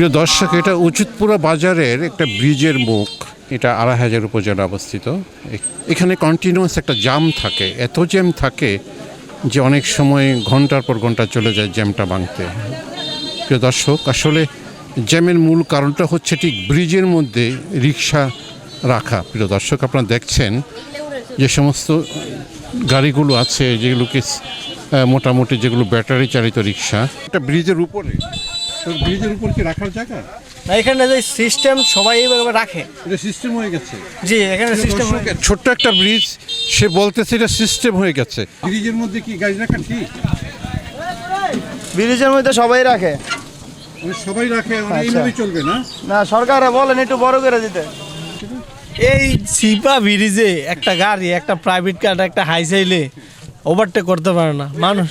প্রিয় দর্শক, এটা উচিতপুরা বাজারের একটা ব্রিজের মুখ। এটা আড়াই হাজার উপজেলা অবস্থিত। এখানে কন্টিনিউয়াস একটা জাম থাকে। এত জ্যাম থাকে যে অনেক সময় ঘণ্টার পর ঘণ্টা চলে যায় জ্যামটা ভাঙতে। প্রিয় দর্শক, আসলে জ্যামের মূল কারণটা হচ্ছে ঠিক ব্রিজের মধ্যে রিক্সা রাখা। প্রিয় দর্শক, আপনারা দেখছেন যে সমস্ত গাড়িগুলো আছে, যেগুলোকে মোটামুটি যেগুলো ব্যাটারি চালিত রিক্সা। এটা ব্রিজের উপরে তো ব্রিজের উপর কি রাখার জায়গা? না, এখানে যে সিস্টেম সবাই এইভাবে রাখে। এটা সিস্টেম হয়ে গেছে। জি এখানে সিস্টেম ছোট্ট একটা ব্রিজ সে বলতেছে এটা সিস্টেম হয়ে গেছে। ব্রিজের মধ্যে কি গাড়ি রাখা ঠিক ব্রিজের মধ্যে সবাই রাখে। মানে সবাই রাখে মানে আচ্ছা। এইভাবে চলবে না? না সরকার বলেন একটু বড় করে দিতে। এই সিপা ব্রিজে একটা গাড়ি একটা প্রাইভেট কার একটা হাইসাইলে ওভারটেক করতে পারে না। মানুষ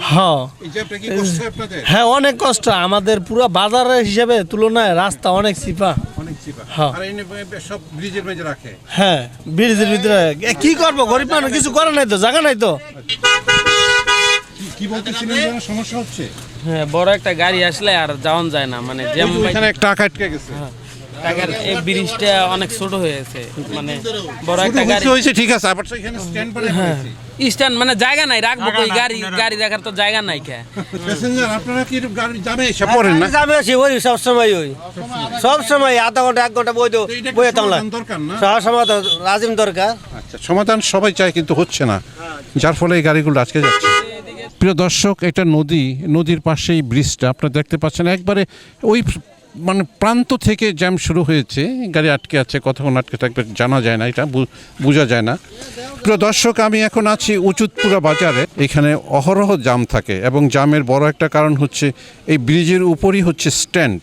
হ্যাঁ। এই যে আপনার কি কষ্ট হয় হ্যাঁ অনেক কষ্ট। আমাদের পুরো বাজারের হিসাবে তুলনায় রাস্তা অনেক চিপা। হ্যাঁ। আর ব্রিজের মেঝে রাখে। হ্যাঁ ব্রিজের ভিতরে কি করব? গরিব মানুষ কিছু করে নাই তো জায়গা নাই তো। কি- কি বলতেছিলেন যেন সমস্যা হচ্ছে? হ্যাঁ বড় একটা গাড়ি আসলে আর যাওয়ান যায় না মানে জ্যাম একটা টাকা আটকে গেছে। টাকার এই ব্রিজটা অনেক ছোট হয়েছে মানে বড় একটা গাড়ি। হয়েছে, হয়েছে ঠিক আছে আবার তো স্ট্যান্ড স্ট্যান্ড মানে জায়গা নাই রাখব কই? গাড়ি গাড়ি রাখার তো জায়গা নাই কে। প্যাসেঞ্জার আপনারা কি গাড়ি যাবে এসে পড়েন না? যাবে আছি ওই সব সময় ওই। সব সময় আধা ঘণ্টা এক ঘণ্টা বই তো বইয়ে সমাধান দরকার না? সব সময় তো রাজিম দরকার। আচ্ছা সমাধান সবাই চায় কিন্তু হচ্ছে না। যার ফলে এই গাড়িগুলো আজকে যাচ্ছে। প্রিয় দর্শক এটা নদী নদীর পাশেই ব্রিজটা। আপনারা দেখতে পাচ্ছেন একবারে ওই মানে প্রান্ত থেকে জ্যাম শুরু হয়েছে গাড়ি আটকে আছে কতক্ষণ আটকে থাকবে জানা যায় না এটা বোঝা যায় না। প্রিয় দর্শক আমি এখন আছি উচুতপুরা বাজারে এখানে অহরহ জাম থাকে এবং জামের বড় একটা কারণ হচ্ছে এই ব্রিজের উপরই হচ্ছে স্ট্যান্ড।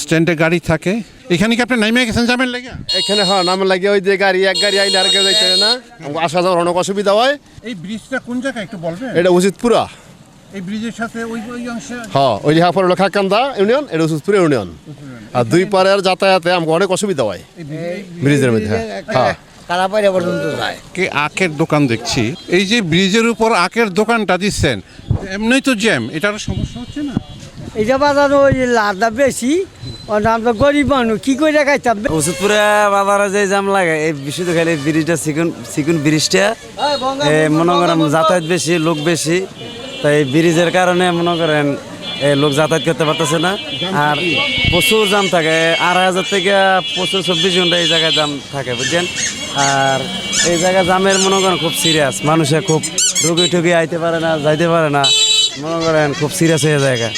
স্ট্যান্ডে গাড়ি থাকে। এখানে কি আপনি নাইমে গেছেন জামের লেগে? এখানে হ্যাঁ নামে লাগে ওই যে গাড়ি এক গাড়ি আইলে আর কেউ যাইতে না। আসা যাওয়ার অনেক অসুবিধা হয়। এই ব্রিজটা কোন জায়গায় একটু বলবেন? এটা উচিত পুরা এই ব্রিজের সাথে ওই ওই অংশে হ্যাঁ ওই ইউনিয়ন এটা ইউনিয়ন। আর দুই পারের যাতায়াতে আমাকে অনেক অসুবিধা হয় ব্রিজের মধ্যে হ্যাঁ। কালাপাড়িয়া পর্যন্ত যায়। কে আখের দোকান দেখছি। এই যে ব্রিজের উপর আখের দোকানটা দিচ্ছেন এমনিই তো জ্যাম এটার সমস্যা হচ্ছে না? এটা বাজার ওই লাভটা বেশি আমরা গরিব মানুষ কি করে খাইতাম ওষুধপুরে বাজারে যে জাম লাগে এই বিশুদ্ধ খালি ব্রিজটা চিকুন চিকুন ব্রিজটা এ, মনে করেন যাতায়াত বেশি লোক বেশি। তাই ব্রিজের কারণে মনে করেন লোক যাতায়াত করতে পারতেছে না। আর প্রচুর জাম থাকে, আড়াই হাজার থেকে প্রচুর চব্বিশ ঘণ্টা এই জায়গায় জাম থাকে, বুঝছেন? আর এই জায়গায় জামের মনে করেন খুব সিরিয়াস মানুষে খুব রুগী টুগি আইতে পারে না, যাইতে পারে না, মনে করেন খুব সিরিয়াস এই জায়গা